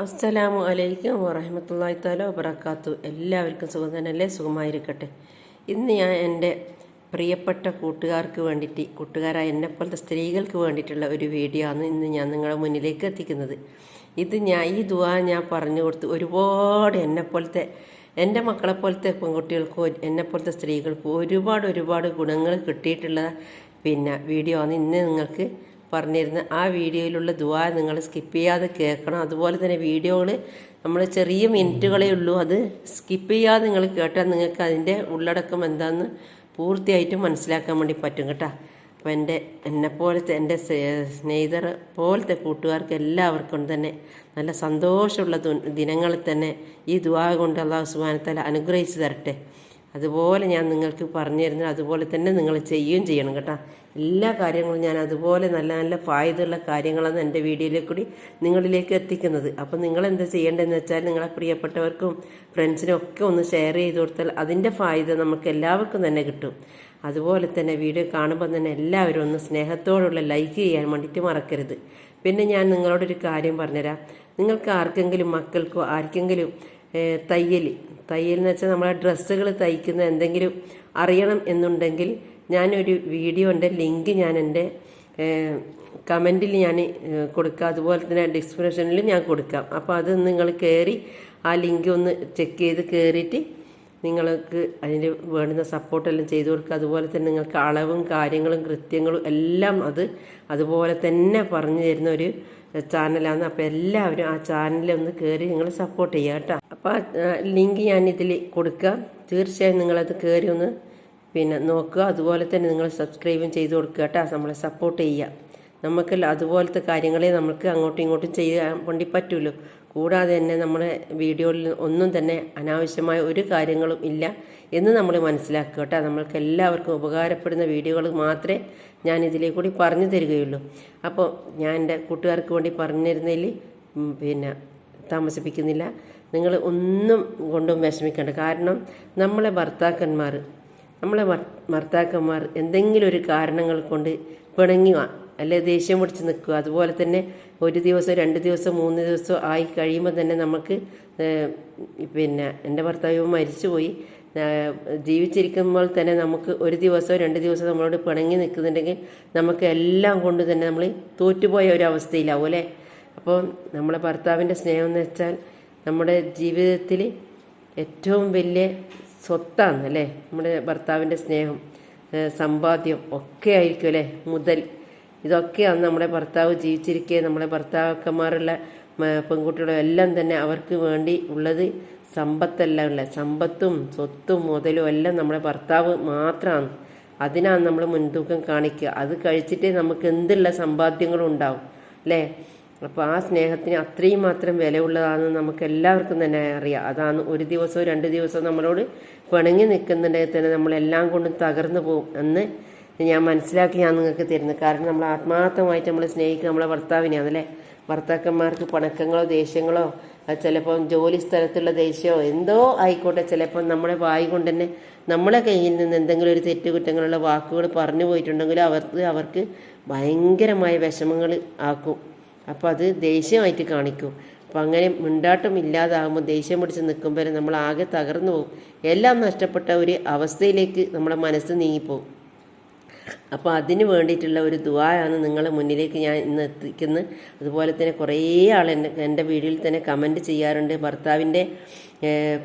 അസ്സലാമു അലൈക്കും വറഹമത്തല്ലാഹി താല വബർക്കാത്തു എല്ലാവർക്കും സുഖം തന്നെയല്ലേ? സുഖമായിരിക്കട്ടെ. ഇന്ന് ഞാൻ എന്റെ പ്രിയപ്പെട്ട കൂട്ടുകാർക്ക് വേണ്ടിയിട്ട് കൂട്ടുകാരായ എന്നെപ്പോലത്തെ സ്ത്രീകൾക്ക് വേണ്ടിയിട്ടുള്ള ഒരു വീഡിയോ ആണ് ഇന്ന് ഞാൻ നിങ്ങളുടെ മുന്നിലേക്ക് എത്തിക്കുന്നത്. ഇത് ഞാൻ ഈ ദുവാ ഞാൻ പറഞ്ഞു കൊടുത്ത് ഒരുപാട് എന്നെപ്പോലത്തെ എന്റെ മക്കളെ പോലത്തെ പെൺകുട്ടികൾക്കും എന്നെപ്പോലത്തെ സ്ത്രീകൾക്കും ഒരുപാട് ഒരുപാട് ഗുണങ്ങൾ കിട്ടിയിട്ടുള്ള പിന്നെ വീഡിയോ ആണ് ഇന്ന് നിങ്ങൾക്ക് പറഞ്ഞിരുന്ന. ആ വീഡിയോയിലുള്ള ദുവാ നിങ്ങൾ സ്കിപ്പ് ചെയ്യാതെ കേൾക്കണം. അതുപോലെ തന്നെ വീഡിയോകൾ നമ്മൾ ചെറിയ മിനിറ്റുകളേ ഉള്ളൂ. അത് സ്കിപ്പ് ചെയ്യാതെ നിങ്ങൾ കേട്ടാൽ നിങ്ങൾക്ക് അതിന്റെ ഉള്ളടക്കം എന്താണെന്ന് പൂർത്തിയായിട്ടും മനസ്സിലാക്കാൻ വേണ്ടി പറ്റും കേട്ടോ. അപ്പോൾ എന്റെ എന്നെപ്പോലത്തെ എന്റെ സ്നേഹിതർ പോലത്തെ കൂട്ടുകാർക്ക് എല്ലാവർക്കും തന്നെ നല്ല സന്തോഷമുള്ള ദിനങ്ങളിൽ തന്നെ ഈ ദുവാ കൊണ്ട് അള്ളാഹു സുബാനത്തല അനുഗ്രഹിച്ച് തരട്ടെ. അതുപോലെ ഞാൻ നിങ്ങൾക്ക് പറഞ്ഞു തരുന്നത് അതുപോലെ തന്നെ നിങ്ങൾ ചെയ്യുകയും ചെയ്യണം കേട്ടോ. എല്ലാ കാര്യങ്ങളും ഞാൻ അതുപോലെ നല്ല നല്ല ഫായതുള്ള കാര്യങ്ങളാണ് എന്റെ വീഡിയോയിലേക്ക് കൂടി നിങ്ങളിലേക്ക് എത്തിക്കുന്നത്. അപ്പം നിങ്ങൾ എന്താ ചെയ്യേണ്ടതെന്ന് വെച്ചാൽ നിങ്ങളെ പ്രിയപ്പെട്ടവർക്കും ഫ്രണ്ട്സിനും ഒക്കെ ഒന്ന് ഷെയർ ചെയ്ത് കൊടുത്താൽ അതിന്റെ ഫായത നമുക്ക് എല്ലാവർക്കും തന്നെ കിട്ടും. അതുപോലെ തന്നെ വീഡിയോ കാണുമ്പോൾ തന്നെ എല്ലാവരും ഒന്ന് സ്നേഹത്തോടുള്ള ലൈക്ക് ചെയ്യാൻ വേണ്ടിയിട്ട് മറക്കരുത്. പിന്നെ ഞാൻ നിങ്ങളോടൊരു കാര്യം പറഞ്ഞുതരാം. നിങ്ങൾക്ക് ആർക്കെങ്കിലും മക്കൾക്കോ ആർക്കെങ്കിലും തയ്യൽ തയ്യൽ എന്ന് വെച്ചാൽ നമ്മളെ ഡ്രസ്സുകൾ തയ്ക്കുന്ന എന്തെങ്കിലും അറിയണം എന്നുണ്ടെങ്കിൽ ഞാനൊരു ഉണ്ട് ലിങ്ക് ഞാൻ എന്റെ കമന്റിൽ ഞാൻ കൊടുക്കാം. അതുപോലെ തന്നെ ഡിസ്ക്രിപ്ഷനിൽ ഞാൻ കൊടുക്കാം. അപ്പോൾ അത് നിങ്ങൾ കയറി ആ ലിങ്ക് ഒന്ന് ചെക്ക് ചെയ്ത് കയറിയിട്ട് നിങ്ങൾക്ക് അതിന് വേണ്ടുന്ന സപ്പോർട്ടെല്ലാം ചെയ്തു കൊടുക്കുക. അതുപോലെ തന്നെ നിങ്ങൾക്ക് അളവും കാര്യങ്ങളും കൃത്യങ്ങളും എല്ലാം അത് അതുപോലെ തന്നെ പറഞ്ഞു തരുന്ന ഒരു ചാനലാണ് അപ്പോൾ എല്ലാവരും ആ ചാനലിൽ ഒന്ന് കയറി നിങ്ങൾ സപ്പോർട്ട് ചെയ്യുക കേട്ടോ. അപ്പോൾ ലിങ്ക് ഞാൻ ഇതിൽ കൊടുക്കുക തീർച്ചയായും നിങ്ങളത് കയറി ഒന്ന് പിന്നെ നോക്കുക. അതുപോലെ തന്നെ നിങ്ങൾ സബ്സ്ക്രൈബും ചെയ്ത് കൊടുക്കുക കേട്ടോ നമ്മളെ സപ്പോർട്ട് ചെയ്യുക. നമുക്ക് അതുപോലത്തെ കാര്യങ്ങളെ നമുക്ക് അങ്ങോട്ടും ഇങ്ങോട്ടും ചെയ്യാൻ വേണ്ടി പറ്റുമല്ലോ കൂടാതെ തന്നെ നമ്മുടെ വീഡിയോയിൽ ഒന്നും തന്നെ അനാവശ്യമായ ഒരു കാര്യങ്ങളും ഇല്ല എന്ന് നമ്മൾ മനസ്സിലാക്കുക കേട്ടോ നമ്മൾക്ക് എല്ലാവർക്കും ഉപകാരപ്പെടുന്ന വീഡിയോകൾ മാത്രമേ ഞാൻ ഇതിലേ കൂടി പറഞ്ഞു തരികയുള്ളൂ. അപ്പോൾ ഞാൻ എന്റെ കൂട്ടുകാർക്ക് വേണ്ടി പറഞ്ഞിരുന്നതിൽ പിന്നെ താമസിപ്പിക്കുന്നില്ല. നിങ്ങൾ ഒന്നും കൊണ്ടും വിഷമിക്കേണ്ട. കാരണം നമ്മളെ ഭർത്താക്കന്മാർ നമ്മളെ ഭർത്താക്കന്മാർ എന്തെങ്കിലും ഒരു കാരണങ്ങൾ കൊണ്ട് പിണങ്ങുക അല്ലെ ദേഷ്യം പിടിച്ച് നിൽക്കുക. അതുപോലെ തന്നെ ഒരു ദിവസം രണ്ട് ദിവസം മൂന്ന് ദിവസം ആയി കഴിയുമ്പോൾ തന്നെ നമുക്ക് പിന്നെ എന്റെ ഭർത്താവ് മരിച്ചുപോയി. ജീവിച്ചിരിക്കുമ്പോൾ തന്നെ നമുക്ക് ഒരു ദിവസമോ രണ്ട് ദിവസം നമ്മളോട് പിണങ്ങി നിൽക്കുന്നുണ്ടെങ്കിൽ നമുക്ക് എല്ലാം കൊണ്ട് തന്നെ നമ്മൾ തോറ്റുപോയ ഒരു അവസ്ഥയിലാവും അല്ലേ? അപ്പോൾ നമ്മളെ ഭർത്താവിന്റെ സ്നേഹം എന്ന് വെച്ചാൽ നമ്മുടെ ജീവിതത്തിൽ ഏറ്റവും വലിയ സ്വത്താണ് അല്ലേ? നമ്മുടെ ഭർത്താവിന്റെ സ്നേഹം സമ്പാദ്യം ഒക്കെ ആയിരിക്കും അല്ലേ? മുതൽ. ഇതൊക്കെയാണ് നമ്മുടെ ഭർത്താവ് ജീവിച്ചിരിക്കെ. നമ്മുടെ ഭർത്താക്കന്മാരുള്ള പെൺകുട്ടികളും എല്ലാം തന്നെ അവർക്ക് വേണ്ടി ഉള്ളത് സമ്പത്തെല്ലാം ഉള്ളത് സമ്പത്തും സ്വത്തും മുതലും എല്ലാം നമ്മുടെ ഭർത്താവ് മാത്രമാണ് അതിനാണ് നമ്മൾ മുൻതൂക്കം കാണിക്കുക. അത് കഴിച്ചിട്ടേ നമുക്ക് എന്തുള്ള സമ്പാദ്യങ്ങളും ഉണ്ടാവും അല്ലേ? അപ്പോൾ ആ സ്നേഹത്തിന് അത്രയും മാത്രം വിലയുള്ളതാണെന്ന് നമുക്ക് എല്ലാവർക്കും തന്നെ അറിയാം. അതാണ് ഒരു ദിവസവും രണ്ട് ദിവസവും നമ്മളോട് പിണങ്ങി നിൽക്കുന്നുണ്ടെങ്കിൽ തന്നെ നമ്മളെല്ലാം കൊണ്ടും തകർന്നു പോകും എന്ന് ഞാൻ മനസ്സിലാക്കി ഞാൻ നിങ്ങൾക്ക് തരുന്നത് കാരണം നമ്മൾ ആത്മാർത്ഥമായിട്ട് നമ്മൾ സ്നേഹിക്കുക നമ്മളെ ഭർത്താവിനെയാണ് അല്ലേ? ഭർത്താക്കന്മാർക്ക് പണക്കങ്ങളോ ദേഷ്യങ്ങളോ ചിലപ്പം ജോലി സ്ഥലത്തുള്ള ദേഷ്യമോ എന്തോ ആയിക്കോട്ടെ ചിലപ്പം നമ്മളെ വായി കൊണ്ട് തന്നെ നമ്മളെ കയ്യിൽ നിന്ന് എന്തെങ്കിലും ഒരു തെറ്റുകുറ്റങ്ങളുള്ള വാക്കുകൾ പറഞ്ഞു പോയിട്ടുണ്ടെങ്കിൽ അവർക്ക് അവർക്ക് ഭയങ്കരമായ വിഷമങ്ങൾ ആക്കും. അപ്പോൾ അത് ദേഷ്യമായിട്ട് കാണിക്കും. അപ്പം അങ്ങനെ മിണ്ടാട്ടം ഇല്ലാതാകുമ്പോൾ ദേഷ്യം പിടിച്ച് നിൽക്കുമ്പോൾ നമ്മൾ ആകെ തകർന്നു പോകും. എല്ലാം നഷ്ടപ്പെട്ട ഒരു അവസ്ഥയിലേക്ക് നമ്മുടെ മനസ്സ് നീങ്ങിപ്പോകും. അപ്പോൾ അതിന് വേണ്ടിയിട്ടുള്ള ഒരു ദുവായാണ് നിങ്ങളെ മുന്നിലേക്ക് ഞാൻ ഇന്ന് എത്തിക്കുന്നത്. അതുപോലെ തന്നെ കുറേ ആൾ എന്റെ എന്റെ വീഡിയോയിൽ തന്നെ കമന്റ് ചെയ്യാറുണ്ട്. ഭർത്താവിന്റെ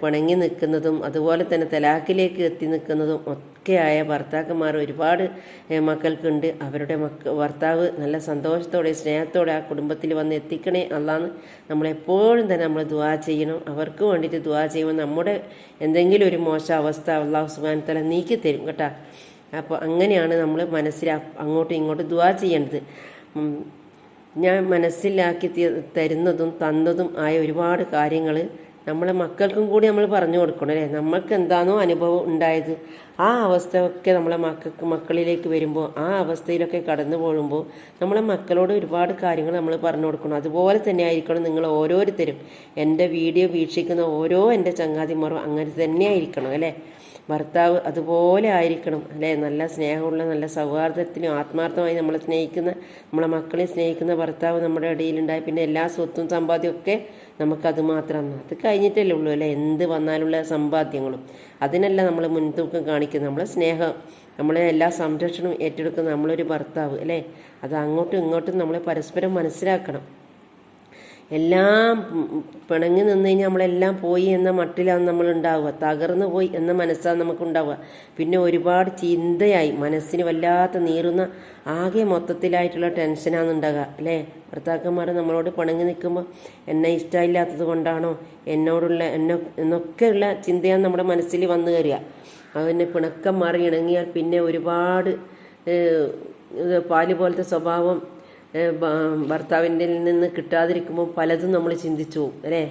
പിണങ്ങി നിൽക്കുന്നതും അതുപോലെ തന്നെ തലാക്കിലേക്ക് എത്തി നിൽക്കുന്നതും ഒക്കെയായ ഭർത്താക്കന്മാർ ഒരുപാട് മക്കൾക്കുണ്ട്. അവരുടെ മക്ക ഭർത്താവ് നല്ല സന്തോഷത്തോടെ സ്നേഹത്തോടെ ആ കുടുംബത്തിൽ വന്ന് എത്തിക്കണേ അല്ലാന്ന് നമ്മളെപ്പോഴും തന്നെ നമ്മൾ ദുവാ ചെയ്യണം. അവർക്ക് വേണ്ടിയിട്ട് ദുവാ ചെയ്യുമ്പോൾ നമ്മുടെ എന്തെങ്കിലും ഒരു മോശ അവസ്ഥ അള്ളാഹു സുബാൻ തല നീക്കി തരും കേട്ടോ. അപ്പോൾ അങ്ങനെയാണ് നമ്മൾ മനസ്സിലാ അങ്ങോട്ടും ഇങ്ങോട്ടും ദുവാ ചെയ്യേണ്ടത്. ഞാൻ മനസ്സിലാക്കി തരുന്നതും തന്നതും ആയ ഒരുപാട് കാര്യങ്ങൾ നമ്മളെ മക്കൾക്കും കൂടി നമ്മൾ പറഞ്ഞു കൊടുക്കണം അല്ലേ? നമ്മൾക്ക് എന്താണോ അനുഭവം ഉണ്ടായത് ആ അവസ്ഥയൊക്കെ നമ്മളെ മക്കൾക്ക് മക്കളിലേക്ക് വരുമ്പോൾ ആ അവസ്ഥയിലൊക്കെ കടന്നു പോകുമ്പോൾ നമ്മളെ മക്കളോട് ഒരുപാട് കാര്യങ്ങൾ നമ്മൾ പറഞ്ഞു കൊടുക്കണം. അതുപോലെ തന്നെ ആയിരിക്കണം നിങ്ങൾ ഓരോരുത്തരും. എന്റെ വീഡിയോ വീക്ഷിക്കുന്ന ഓരോ എന്റെ ചങ്ങാതിമാരും അങ്ങനെ തന്നെ ആയിരിക്കണം അല്ലേ? ഭർത്താവ് അതുപോലെ ആയിരിക്കണം അല്ലേ? നല്ല സ്നേഹമുള്ള നല്ല സൗഹാർദ്ദത്തിനും ആത്മാർത്ഥമായി നമ്മളെ സ്നേഹിക്കുന്ന നമ്മളെ മക്കളെ സ്നേഹിക്കുന്ന ഭർത്താവ് നമ്മുടെ ഇടയിലുണ്ടായി. പിന്നെ എല്ലാ സ്വത്തും സമ്പാദ്യമൊക്കെ നമുക്കത് മാത്രം അത് കഴിഞ്ഞിട്ടല്ലേ ഉള്ളൂ അല്ലേ? എന്ത് വന്നാലുള്ള സമ്പാദ്യങ്ങളും. അതിനല്ല നമ്മൾ മുൻതൂക്കം കാണിക്കുന്നത്. നമ്മളെ സ്നേഹം നമ്മളെ എല്ലാ സംരക്ഷണവും ഏറ്റെടുക്കുന്ന നമ്മളൊരു ഭർത്താവ് അല്ലേ? അത് അങ്ങോട്ടും ഇങ്ങോട്ടും നമ്മളെ പരസ്പരം മനസ്സിലാക്കണം. എല്ലാം പിണങ്ങി നിന്ന് കഴിഞ്ഞാൽ നമ്മളെല്ലാം പോയി എന്ന മട്ടിലാണ് നമ്മൾ ഉണ്ടാവുക തകർന്നു പോയി എന്ന മനസ്സാണ് നമുക്കുണ്ടാവുക. പിന്നെ ഒരുപാട് ചിന്തയായി. മനസ്സിന് വല്ലാത്ത നീറുന്ന ആകെ മൊത്തത്തിലായിട്ടുള്ള ടെൻഷനാണ് ഉണ്ടാകുക അല്ലേ? ഭർത്താക്കന്മാർ നമ്മളോട് പിണങ്ങി നിൽക്കുമ്പോൾ എന്നെ ഇഷ്ടമില്ലാത്തത് കൊണ്ടാണോ? എന്നോടുള്ള എന്നെ എന്നൊക്കെയുള്ള ചിന്തയാണ് നമ്മുടെ മനസ്സിൽ വന്നു കയറുക. അതിന് പിണക്കം മാറി ഇണങ്ങിയാൽ പിന്നെ ഒരുപാട് പാൽ പോലത്തെ സ്വഭാവം ഭർത്താവിന്റെ നിന്ന് കിട്ടാതിരിക്കുമ്പോൾ പലതും നമ്മൾ ചിന്തിച്ചു അല്ലേ?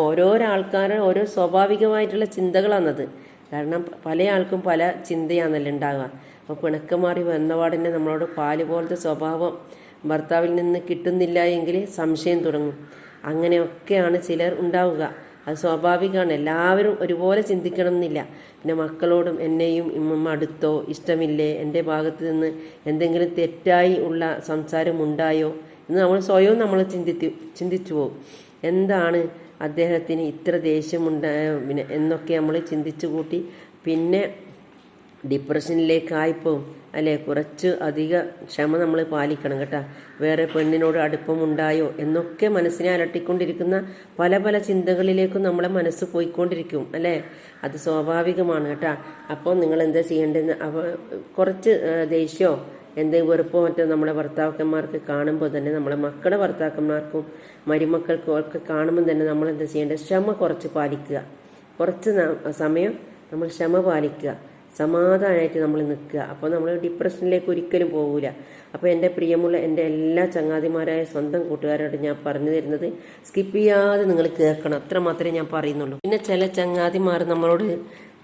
ഓരോരോ ആൾക്കാരും ഓരോ സ്വാഭാവികമായിട്ടുള്ള ചിന്തകളാണത്. കാരണം പല ആൾക്കും പല ചിന്തയാണല്ലോ ഉണ്ടാകുക അപ്പോൾ പിണക്കം മാറി വന്നപാടിനെ നമ്മളോട് പാൽ പോലത്തെ സ്വഭാവം ഭർത്താവിൽ നിന്ന് കിട്ടുന്നില്ല എങ്കിൽ സംശയം തുടങ്ങും. അങ്ങനെയൊക്കെയാണ് ചിലർ ഉണ്ടാവുക. അത് സ്വാഭാവികമാണ്. എല്ലാവരും ഒരുപോലെ ചിന്തിക്കണം എന്നില്ല പിന്നെ മക്കളോടും എന്നെയും ഇമ്മ അടുത്തോ ഇഷ്ടമില്ലേ? എന്റെ ഭാഗത്ത് നിന്ന് എന്തെങ്കിലും തെറ്റായി ഉള്ള സംസാരം ഉണ്ടായോ എന്ന് നമ്മൾ സ്വയം നമ്മൾ ചിന്തിച്ചു ചിന്തിച്ചു പോകും. എന്താണ് അദ്ദേഹത്തിന് ഇത്ര ദേഷ്യമുണ്ട പിന്നെ എന്നൊക്കെ നമ്മൾ ചിന്തിച്ചു കൂട്ടി പിന്നെ ഡിപ്രഷനിലേക്കായിപ്പോവും. അല്ലേ? കുറച്ച് അധിക ക്ഷമ നമ്മൾ പാലിക്കണം കേട്ടോ. വേറെ പെണ്ണിനോട് അടുപ്പമുണ്ടായോ എന്നൊക്കെ മനസ്സിനെ അലട്ടിക്കൊണ്ടിരിക്കുന്ന പല പല ചിന്തകളിലേക്കും നമ്മളെ മനസ്സ് പോയിക്കൊണ്ടിരിക്കും അല്ലേ? അത് സ്വാഭാവികമാണ് കേട്ടോ. അപ്പോൾ നിങ്ങൾ എന്താ ചെയ്യേണ്ടതെന്ന് കുറച്ച് ദേഷ്യോ ദേഷ്യമോ എന്തെങ്കിലും വെറുപ്പോ മറ്റോ നമ്മളെ ഭർത്താക്കന്മാർക്ക് കാണുമ്പോൾ തന്നെ നമ്മളെ മക്കളുടെ ഭർത്താക്കന്മാർക്കും മരുമക്കൾക്കും ഒക്കെ കാണുമ്പോൾ തന്നെ നമ്മൾ എന്താ ചെയ്യേണ്ടത്? ക്ഷമ കുറച്ച് പാലിക്കുക. കുറച്ച് സമയം നമ്മൾ ക്ഷമ പാലിക്കുക. സമാധാനമായിട്ട് നമ്മൾ നിൽക്കുക അപ്പോൾ നമ്മൾ ഡിപ്രഷനിലേക്ക് ഒരിക്കലും പോകില്ല അപ്പോൾ എന്റെ പ്രിയമുള്ള എന്റെ എല്ലാ ചങ്ങാതിമാരായ സ്വന്തം കൂട്ടുകാരോട് ഞാൻ പറഞ്ഞു തരുന്നത് സ്കിപ്പ് ചെയ്യാതെ നിങ്ങൾ കേൾക്കണം. അത്ര മാത്രമേ ഞാൻ പറയുന്നുള്ളൂ. പിന്നെ ചില ചങ്ങാതിമാർ നമ്മളോട്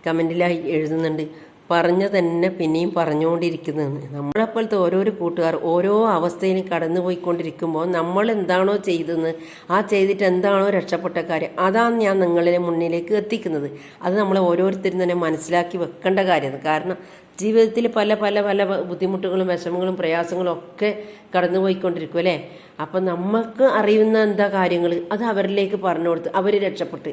കമന്റിലായി എഴുതുന്നുണ്ട്. പറഞ്ഞ തന്നെ പിന്നെയും പറഞ്ഞുകൊണ്ടിരിക്കുന്നതെന്ന് നമ്മളെപ്പോലത്തെ ഓരോരോ കൂട്ടുകാർ ഓരോ അവസ്ഥയിൽ കടന്നുപോയിക്കൊണ്ടിരിക്കുമ്പോൾ നമ്മൾ എന്താണോ ചെയ്തതെന്ന് ആ ചെയ്തിട്ട് എന്താണോ രക്ഷപ്പെട്ട കാര്യം അതാണ് ഞാൻ നിങ്ങളുടെ മുന്നിലേക്ക് എത്തിക്കുന്നത്. അത് നമ്മൾ ഓരോരുത്തരും തന്നെ മനസ്സിലാക്കി വെക്കേണ്ട കാര്യമാണ്. കാരണം ജീവിതത്തിൽ പല പല പല ബുദ്ധിമുട്ടുകളും വിഷമങ്ങളും പ്രയാസങ്ങളും ഒക്കെ കടന്നുപോയിക്കൊണ്ടിരിക്കും അല്ലേ? അപ്പം നമുക്ക് അറിയുന്ന എന്താ കാര്യങ്ങൾ അത് അവരിലേക്ക് പറഞ്ഞു കൊടുത്ത് അവർ രക്ഷപ്പെട്ട്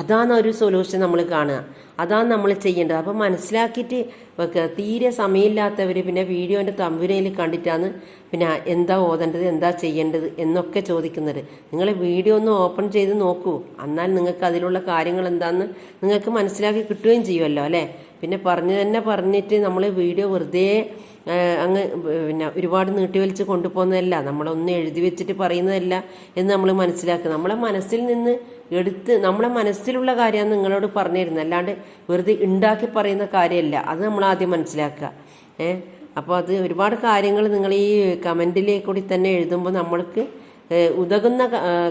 അതാണ് ഒരു സൊല്യൂഷൻ നമ്മൾ കാണുക. അതാണ് നമ്മൾ ചെയ്യേണ്ടത്. അപ്പം മനസ്സിലാക്കിയിട്ട് വെക്കുക. തീരെ സമയമില്ലാത്തവർ പിന്നെ വീഡിയോന്റെ തമ്പുരയിൽ കണ്ടിട്ടാണ് പിന്നെ എന്താ ഓതേണ്ടത് എന്താ ചെയ്യേണ്ടത് എന്നൊക്കെ ചോദിക്കുന്നത്. നിങ്ങൾ വീഡിയോ ഒന്ന് ഓപ്പൺ ചെയ്ത് നോക്കൂ. എന്നാൽ നിങ്ങൾക്ക് അതിലുള്ള കാര്യങ്ങൾ എന്താണെന്ന് നിങ്ങൾക്ക് മനസ്സിലാക്കി കിട്ടുകയും ചെയ്യുമല്ലോ അല്ലേ? പിന്നെ പറഞ്ഞു തന്നെ പറഞ്ഞിട്ട് നമ്മൾ വീഡിയോ വെറുതെ അങ്ങ് പിന്നെ ഒരുപാട് നീട്ടി വലിച്ച് കൊണ്ടുപോകുന്നതല്ല. നമ്മളൊന്ന് എഴുതി വെച്ചിട്ട് പറയുന്നതല്ല എന്ന് നമ്മൾ മനസ്സിലാക്കുക. നമ്മളെ മനസ്സിൽ നിന്ന് എടുത്ത് നമ്മളെ മനസ്സിലുള്ള കാര്യമാണ് നിങ്ങളോട് പറഞ്ഞു തരുന്നത് അല്ലാണ്ട് വെറുതെ ഉണ്ടാക്കി പറയുന്ന കാര്യമല്ല. അത് നമ്മൾ ആദ്യം മനസ്സിലാക്കുക. ഏഹ് അപ്പോൾ അത് ഒരുപാട് കാര്യങ്ങൾ നിങ്ങൾ ഈ കമന്റിലേക്കൂടി തന്നെ എഴുതുമ്പോൾ നമ്മൾക്ക് ഉതകുന്ന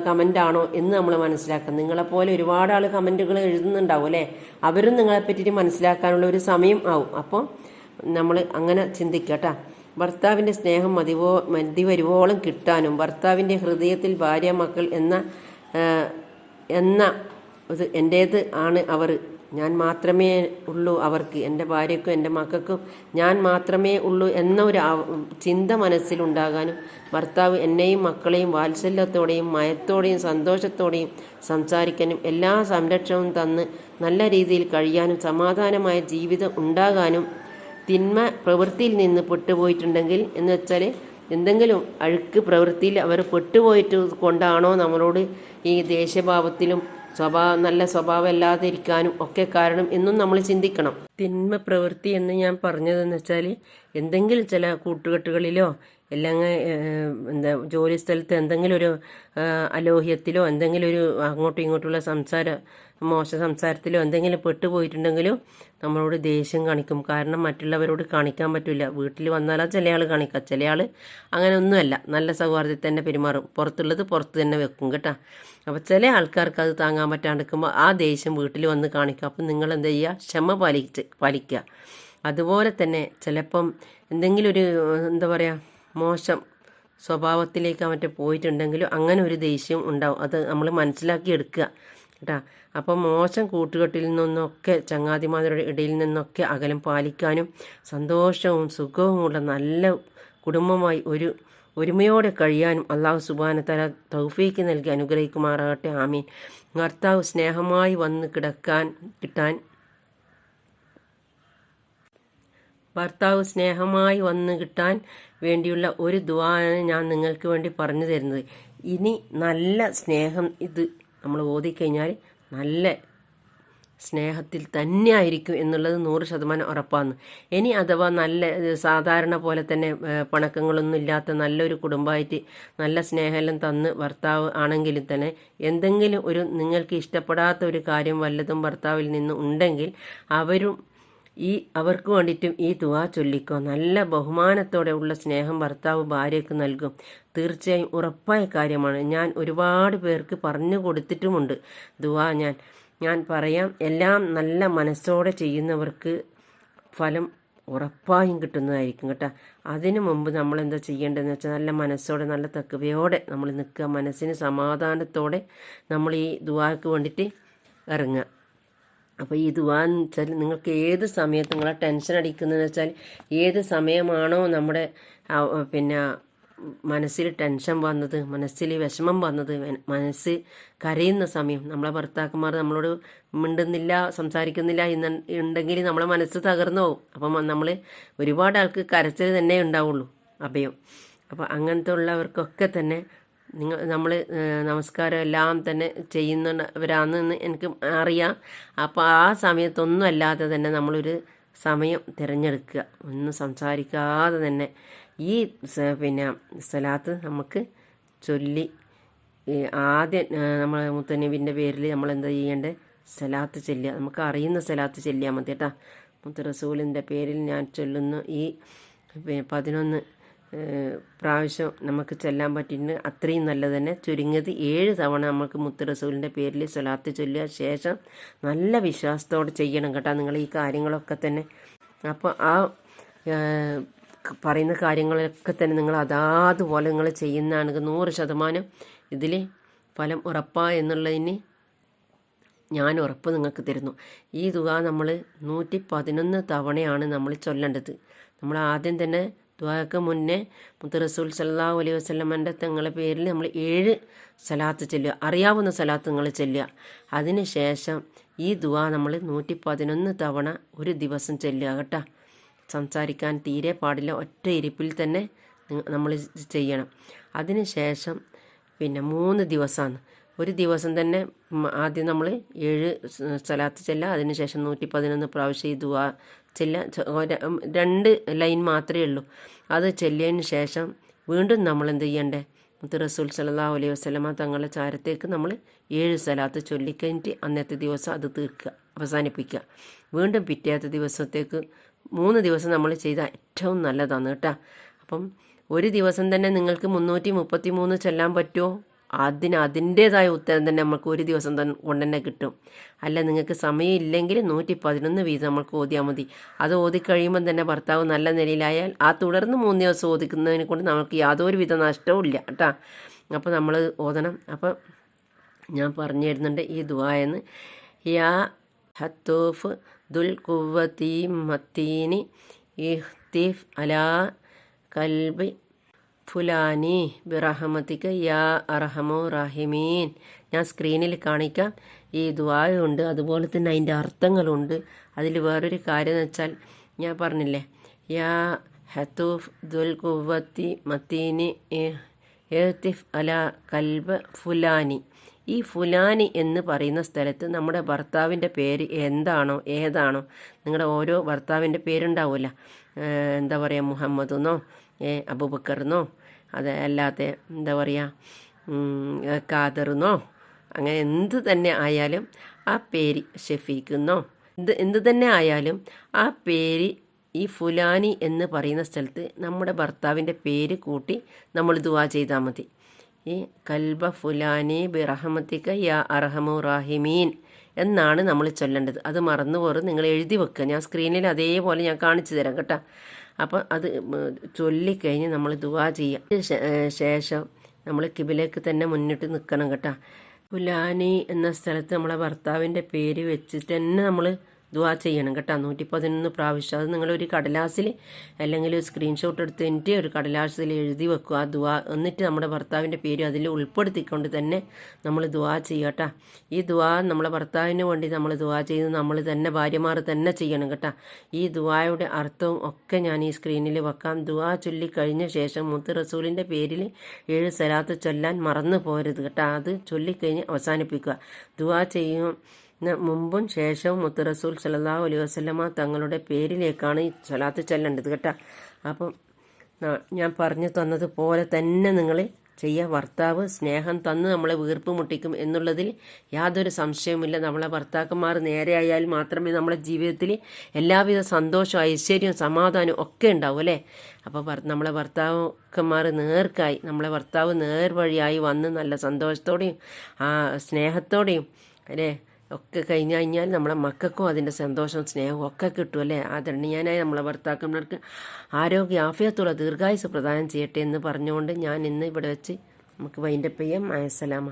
കമന്റാണോ എന്ന് നമ്മൾ മനസ്സിലാക്കാം നിങ്ങളെപ്പോലെ ഒരുപാട് ആൾ കമന്റുകൾ എഴുതുന്നുണ്ടാവും അല്ലേ? അവരും നിങ്ങളെ പറ്റിയിട്ട് മനസ്സിലാക്കാനുള്ള ഒരു സമയം ആവും. അപ്പോൾ നമ്മൾ അങ്ങനെ ചിന്തിക്കുക കേട്ടോ ഭർത്താവിന്റെ സ്നേഹം മതിവോ മതി വരുവോളം കിട്ടാനും ഭർത്താവിന്റെ ഹൃദയത്തിൽ ഭാര്യ മക്കൾ എന്ന എന്ന എന്റേത് ആണ് അവർ ഞാൻ മാത്രമേ ഉള്ളൂ അവർക്ക് എന്റെ ഭാര്യയ്ക്കും എന്റെ മക്കൾക്കും ഞാൻ മാത്രമേ ഉള്ളൂ എന്ന ഒരു ചിന്ത മനസ്സിലുണ്ടാകാനും ഭർത്താവ് എന്നെയും മക്കളെയും വാത്സല്യത്തോടെയും മയത്തോടെയും സന്തോഷത്തോടെയും സംസാരിക്കാനും എല്ലാ സംരക്ഷണവും തന്ന് നല്ല രീതിയിൽ കഴിയാനും സമാധാനമായ ജീവിതം ഉണ്ടാകാനും തിന്മ പ്രവൃത്തിയിൽ നിന്ന് പെട്ടുപോയിട്ടുണ്ടെങ്കിൽ എന്ന് വെച്ചാൽ എന്തെങ്കിലും അഴുക്ക് പ്രവൃത്തിയിൽ അവർ പെട്ടുപോയിട്ട് കൊണ്ടാണോ നമ്മളോട് ഈ ദേശഭാവത്തിലും സ്വഭാവ നല്ല സ്വഭാവം അല്ലാതിരിക്കാനും ഒക്കെ കാരണം എന്നും നമ്മൾ ചിന്തിക്കണം. തിന്മ പ്രവൃത്തി എന്ന് ഞാൻ പറഞ്ഞതെന്ന് വെച്ചാൽ എന്തെങ്കിലും ചില കൂട്ടുകെട്ടുകളിലോ അല്ലെങ്കിൽ എന്താ ജോലി സ്ഥലത്ത് എന്തെങ്കിലും ഒരു അലോഹ്യത്തിലോ എന്തെങ്കിലും ഒരു അങ്ങോട്ടും ഇങ്ങോട്ടുള്ള സംസാര മോശ സംസാരത്തിലോ എന്തെങ്കിലും പെട്ടുപോയിട്ടുണ്ടെങ്കിലും നമ്മളോട് ദേഷ്യം കാണിക്കും. കാരണം മറ്റുള്ളവരോട് കാണിക്കാൻ പറ്റില്ല വീട്ടിൽ വന്നാലാ ചില ആൾ കാണിക്കുക ചില ആൾ അങ്ങനെ ഒന്നുമല്ല നല്ല സൗഹാർദ്ദത്തിൽ തന്നെ പെരുമാറും. പുറത്തുള്ളത് പുറത്ത് തന്നെ വെക്കും കേട്ടോ. അപ്പോൾ ചില ആൾക്കാർക്ക് അത് താങ്ങാൻ പറ്റാണ്ടിരിക്കുമ്പോൾ ആ ദേഷ്യം വീട്ടിൽ വന്ന് കാണിക്കുക അപ്പം നിങ്ങൾ എന്താ ചെയ്യുക ക്ഷമ പാലിച്ച് പാലിക്കുക. അതുപോലെ തന്നെ ചിലപ്പം എന്തെങ്കിലും ഒരു എന്താ പറയുക മോശം സ്വഭാവത്തിലേക്ക് മറ്റേ പോയിട്ടുണ്ടെങ്കിലും അങ്ങനെ ഒരു ദേഷ്യം ഉണ്ടാവും. അത് നമ്മൾ മനസ്സിലാക്കി എടുക്കുക കേട്ടാ. അപ്പോൾ മോശം കൂട്ടുകെട്ടിൽ നിന്നൊക്കെ ചങ്ങാതിമാരുടെ ഇടയിൽ നിന്നൊക്കെ അകലം പാലിക്കാനും സന്തോഷവും സുഖവുമുള്ള നല്ല കുടുംബമായി ഒരു ഒരുമയോടെ കഴിയാനും അള്ളാഹു സുബാനത്തല തൗഫീക്ക് നൽകി അനുഗ്രഹിക്കുമാറാകട്ടെ. ആമീൻ. ഭർത്താവ് സ്നേഹമായി വന്ന് കിടക്കാൻ കിട്ടാൻ. ഭർത്താവ് സ്നേഹമായി വന്ന് കിട്ടാൻ വേണ്ടിയുള്ള ഒരു ദുവാനാണ് ഞാൻ നിങ്ങൾക്ക് വേണ്ടി പറഞ്ഞു തരുന്നത്. ഇനി നല്ല സ്നേഹം ഇത് നമ്മൾ ഓതിക്കഴിഞ്ഞാൽ നല്ല സ്നേഹത്തിൽ തന്നെ ആയിരിക്കും എന്നുള്ളത് നൂറ് ശതമാനം ഉറപ്പാണ്. ഇനി അഥവാ നല്ല സാധാരണ പോലെ തന്നെ പിണക്കങ്ങളൊന്നും ഇല്ലാത്ത നല്ലൊരു കുടുംബമായിട്ട് നല്ല സ്നേഹമെല്ലാം തന്ന് ഭർത്താവ് ആണെങ്കിലും തന്നെ എന്തെങ്കിലും ഒരു നിങ്ങൾക്ക് ഇഷ്ടപ്പെടാത്ത ഒരു കാര്യം വല്ലതും ഭർത്താവിൽ നിന്ന് ഉണ്ടെങ്കിൽ അവരും ഈ അവർക്ക് വേണ്ടിയിട്ടും ഈ ദുവാ ചൊല്ലിക്കോ. നല്ല ബഹുമാനത്തോടെ ഉള്ള സ്നേഹം ഭർത്താവ് ഭാര്യയ്ക്ക് നൽകും. തീർച്ചയായും ഉറപ്പായ കാര്യമാണ്. ഞാൻ ഒരുപാട് പേർക്ക് പറഞ്ഞു കൊടുത്തിട്ടുമുണ്ട് ദുവാ ഞാൻ. ഞാൻ പറയാം എല്ലാം നല്ല മനസ്സോടെ ചെയ്യുന്നവർക്ക് ഫലം ഉറപ്പായും കിട്ടുന്നതായിരിക്കും കേട്ടോ. അതിനു മുമ്പ് നമ്മൾ എന്താ ചെയ്യേണ്ടതെന്ന് വെച്ചാൽ നല്ല മനസ്സോടെ നല്ല തക്കവയോടെ നമ്മൾ നിൽക്കുക. മനസ്സിന് സമാധാനത്തോടെ നമ്മൾ ഈ ദുവാക്ക് വേണ്ടിയിട്ട് ഇറങ്ങുക. അപ്പോൾ ഈ ദുവാന്ന് വെച്ചാൽ നിങ്ങൾക്ക് ഏത് സമയത്ത് നിങ്ങളെ ടെൻഷൻ അടിക്കുന്നതെന്ന് വെച്ചാൽ ഏത് സമയമാണോ നമ്മുടെ പിന്നെ മനസ്സിൽ ടെൻഷൻ വന്നത് മനസ്സിൽ വിഷമം വന്നത് മനസ്സ് കരയുന്ന സമയം നമ്മളെ ഭർത്താക്കന്മാർ നമ്മളോട് മിണ്ടുന്നില്ല സംസാരിക്കുന്നില്ല ഉണ്ടെങ്കിൽ നമ്മളെ മനസ്സ് തകർന്നു പോകും. അപ്പം നമ്മൾ ഒരുപാട് ആൾക്ക് കരച്ചിൽ തന്നെ ഉണ്ടാവുള്ളൂ അഭയം. അപ്പോൾ അങ്ങനത്തെ ഉള്ളവർക്കൊക്കെ തന്നെ നിങ്ങൾ നമ്മൾ നമസ്കാരം എല്ലാം തന്നെ ചെയ്യുന്നവരാണെന്ന് എനിക്ക് അറിയാം. അപ്പോൾ ആ സമയത്തൊന്നും അല്ലാതെ തന്നെ നമ്മളൊരു സമയം തിരഞ്ഞെടുക്കുക. ഒന്നും സംസാരിക്കാതെ തന്നെ ഈ പിന്നെ സ്ഥലത്ത് നമുക്ക് ചൊല്ലി ആദ്യം നമ്മൾ മുത്തനബിന്റെ പേരിൽ നമ്മൾ എന്താ ചെയ്യേണ്ടത് സലാത്ത് ചെല്ലുക. നമുക്ക് അറിയുന്ന സലാത്ത് ചെല്ലിയാൽ മതി കേട്ടോ. മുത്ത റസൂലിന്റെ പേരിൽ ഞാൻ ചൊല്ലുന്നു. ഈ പതിനൊന്ന് പ്രാവശ്യം നമുക്ക് ചെല്ലാൻ പറ്റിയിട്ടുണ്ട്. അത്രയും നല്ലത് തന്നെ. ചുരുങ്ങിയത് ഏഴ് തവണ നമുക്ക് മുത്തുറസൂലിന്റെ പേരിൽ സ്വലാത്ത് ചൊല്ലുക ശേഷം നല്ല വിശ്വാസത്തോടെ ചെയ്യണം കേട്ടോ നിങ്ങൾ ഈ കാര്യങ്ങളൊക്കെ തന്നെ. അപ്പോൾ ആ പറയുന്ന കാര്യങ്ങളൊക്കെ തന്നെ നിങ്ങൾ അതാതുപോലെ നിങ്ങൾ ചെയ്യുന്നതാണെങ്കിൽ നൂറ് ശതമാനം ഇതിൽ ഫലം ഉറപ്പാ എന്നുള്ളതിന് ഞാൻ ഉറപ്പ് നിങ്ങൾക്ക് തരുന്നു. ഈ തുക നമ്മൾ നൂറ്റി പതിനൊന്ന് തവണയാണ് നമ്മൾ ചൊല്ലേണ്ടത്. നമ്മൾ ആദ്യം തന്നെ ദുആക്ക് മുന്നേ മുത്ത് റസൂൽ സല്ലല്ലാഹു അലൈഹി വസ്ലമന്റെ തങ്ങളുടെ പേരിൽ നമ്മൾ ഏഴ് സലാത്ത് ചെല്ലുക. അറിയാവുന്ന സലാത്ത് നിങ്ങൾ ചെല്ലുക. അതിന് ശേഷം ഈ ദുആ നമ്മൾ നൂറ്റി പതിനൊന്ന് തവണ ഒരു ദിവസം ചെല്ലുക കേട്ടോ. സംസാരിക്കാൻ തീരെ പാടില്ല. ഒറ്റ ഇരിപ്പിൽ തന്നെ നമ്മൾ ചെയ്യണം. അതിന് ശേഷം പിന്നെ മൂന്ന് ദിവസമാണ് ഒരു ദിവസം തന്നെ ആദ്യം നമ്മൾ ഏഴ് സ്ഥലത്ത് ചെല്ലുക. അതിനുശേഷം നൂറ്റി പതിനൊന്ന് പ്രാവശ്യം ഈ ദുവാ ചെല്ലുക ചെ- ഒര- ഉം, രണ്ട് ലൈൻ മാത്രമേ ഉള്ളൂ. അത് ചെല്ലിയതിന് ശേഷം വീണ്ടും നമ്മൾ എന്ത് ചെയ്യണ്ടേ? മുത്ത് റസൂൽ സല്ലല്ലാഹു അലൈഹി വസ്ലമ തങ്ങളുടെ ചാരത്തേക്ക് നമ്മൾ ഏഴ് സ്ഥലത്ത് ചൊല്ലിക്കഴിഞ്ഞിട്ട് അന്നത്തെ ദിവസം അത് തീർക്കുക അവസാനിപ്പിക്കുക. വീണ്ടും പിറ്റേത്തെ ദിവസത്തേക്ക് മൂന്ന് ദിവസം നമ്മൾ ചെയ്ത ഏറ്റവും നല്ലതാണ് കേട്ടോ. അപ്പം ഒരു ദിവസം തന്നെ നിങ്ങൾക്ക് മുന്നൂറ്റി മുപ്പത്തി മൂന്ന് ചൊല്ലാൻ പറ്റുമോ? അതിന് അതിന്റേതായ ഉത്തരം തന്നെ നമുക്ക് ഒരു ദിവസം തന്നെ കൊണ്ട് തന്നെ കിട്ടും. അല്ല നിങ്ങൾക്ക് സമയം ഇല്ലെങ്കിൽ നൂറ്റി പതിനൊന്ന് വീതം നമ്മൾക്ക് ഓതിയാൽ മതി. അത് ഓതിക്കഴിയുമ്പം തന്നെ ഭർത്താവ് നല്ല നിലയിലായാൽ ആ തുടർന്ന് മൂന്ന് ദിവസം ഓദിക്കുന്നതിനെ കൊണ്ട് നമുക്ക് യാതൊരു വിധ നഷ്ടവും ഇല്ല. കേട്ടോ? അപ്പോൾ നമ്മൾ ഓതണം. അപ്പോൾ ഞാൻ പറഞ്ഞു തരുന്നുണ്ട് ഈ ദുവായെന്ന് യാ ഹത്തോഫ് ദുൽ കുവ്വത്തി മത്തീനി ഇഹ്തിഫ് അലാ കൽബി ഫുലാനി ബിറഹമത്തിക്ക് യാ അറഹമോ റഹിമീൻ. ഞാൻ സ്ക്രീനിൽ കാണിക്കാം. ഈ ദ്വായുണ്ട് അതുപോലെ തന്നെ അതിന്റെ അർത്ഥങ്ങളുണ്ട്. അതിൽ വേറൊരു കാര്യം എന്ന് വെച്ചാൽ ഞാൻ പറഞ്ഞില്ലേ യാ ഹത്തൂഫ് ദുൽ കുവത്തി മത്തീനി ഏത്തിഫ് അല കൽബ് ഫുലാനി. ഈ ഫുലാനി എന്ന് പറയുന്ന സ്ഥലത്ത് നമ്മുടെ ഭർത്താവിന്റെ പേര് എന്താണോ ഏതാണോ നിങ്ങളുടെ ഓരോ ഭർത്താവിന്റെ പേരുണ്ടാവില്ല എന്താ പറയുക മുഹമ്മദ് എന്നോ ഏ അബൂബക്കറെന്നോ അത് അല്ലാതെ എന്താ പറയുക കാതറുന്നോ അങ്ങനെ എന്ത് തന്നെ ആയാലും ആ പേര് ഷെഫീഖെന്നോ എന്ത് എന്ത് തന്നെ ആയാലും ആ പേര് ഈ ഫുലാനി എന്ന് പറയുന്ന സ്ഥലത്ത് നമ്മുടെ ഭർത്താവിന്റെ പേര് കൂട്ടി നമ്മൾ ദുവാ ചെയ്താൽ മതി. ഈ കൽബ ഫുലാനി ബിറഹമത്തിക്ക യാ അർഹമു റാഹിമീൻ എന്നാണ് നമ്മൾ ചൊല്ലേണ്ടത്. അത് മറന്നു പോറും നിങ്ങൾ എഴുതി വെക്കുക ഞാൻ സ്ക്രീനിൽ അതേപോലെ ഞാൻ കാണിച്ചു തരാം കേട്ടോ. അപ്പോൾ അത് ചൊല്ലിക്കഴിഞ്ഞ് നമ്മൾ ദുവാ ചെയ്യാം. ശേഷം നമ്മൾ കിബിലേക്ക് തന്നെ മുന്നിട്ട് നിൽക്കണം കേട്ടോ. പുലാനി എന്ന സ്ഥലത്ത് നമ്മളെ ഭർത്താവിന്റെ പേര് വെച്ചിട്ട് തന്നെ നമ്മൾ ദുവാ ചെയ്യണം കേട്ടോ. നൂറ്റി പതിനൊന്ന് പ്രാവശ്യം. അത് നിങ്ങളൊരു കടലാസിൽ അല്ലെങ്കിൽ സ്ക്രീൻഷോട്ട് എടുത്ത് എന്റെ ഒരു കടലാസിൽ എഴുതി വെക്കുക. ആ ദുവാ എന്നിട്ട് നമ്മുടെ ഭർത്താവിന്റെ പേര് അതിൽ ഉൾപ്പെടുത്തിക്കൊണ്ട് തന്നെ നമ്മൾ ദുവാ ചെയ്യുക കേട്ടോ. ഈ ദുവാ നമ്മളെ ഭർത്താവിന് വേണ്ടി നമ്മൾ ദുവാ ചെയ്ത് നമ്മൾ തന്നെ ഭാര്യമാർ തന്നെ ചെയ്യണം കേട്ടോ. ഈ ദുവായുടെ അർത്ഥവും ഒക്കെ ഞാൻ ഈ സ്ക്രീനിൽ വെക്കാം. ദുവാ ചൊല്ലി കഴിഞ്ഞ ശേഷം മുത്ത് റസൂലിന്റെ പേരിൽ ഏഴ് സലാത്ത് ചൊല്ലാൻ മറന്നു പോരുത് കേട്ടോ. അത് ചൊല്ലിക്കഴിഞ്ഞ് അവസാനിപ്പിക്കുക. ദുവാ ചെയ്യും മുമ്പും ശേഷവും മുത്ത് റസൂൽ സല്ലല്ലാഹു അലൈഹി വസല്ലമ തങ്ങളുടെ പേരിലേക്കാണ് ഈ സ്വലാത്ത് ചെല്ലേണ്ടത് കേട്ടോ. അപ്പം ഞാൻ പറഞ്ഞു തന്നതുപോലെ തന്നെ നിങ്ങൾ ചെയ്യുക ഭർത്താവ് സ്നേഹം തന്ന് നമ്മളെ വീർപ്പ് മുട്ടിക്കും എന്നുള്ളതിൽ യാതൊരു സംശയവുമില്ല. നമ്മളെ ഭർത്താക്കന്മാർ നേരെയായാൽ മാത്രമേ നമ്മളെ ജീവിതത്തിൽ എല്ലാവിധ സന്തോഷവും ഐശ്വര്യവും സമാധാനവും ഒക്കെ ഉണ്ടാവും അല്ലേ? അപ്പോൾ നമ്മളെ ഭർത്താക്കന്മാർ നേർക്കായി നമ്മളെ ഭർത്താവ് നേർവഴിയായി വന്ന് നല്ല സന്തോഷത്തോടെയും സ്നേഹത്തോടെയും അല്ലേ? ഒക്കെ കഴിഞ്ഞ് കഴിഞ്ഞാൽ നമ്മളെ മക്കൾക്കും അതിന്റെ സന്തോഷവും സ്നേഹവും ഒക്കെ കിട്ടും അല്ലേ? ആ ദണ്ണിയാനായി നമ്മളെ ഭർത്താക്കന്മാർക്ക് ആരോഗ്യ ആഫിയത്തുള്ള ദീർഘായുസ് പ്രദാനം ചെയ്യട്ടെ എന്ന് പറഞ്ഞുകൊണ്ട് ഞാൻ ഇന്ന് ഇവിടെ വെച്ച് നമുക്ക് വൈൻഡപ്പ് ചെയ്യാം. അയസലാമ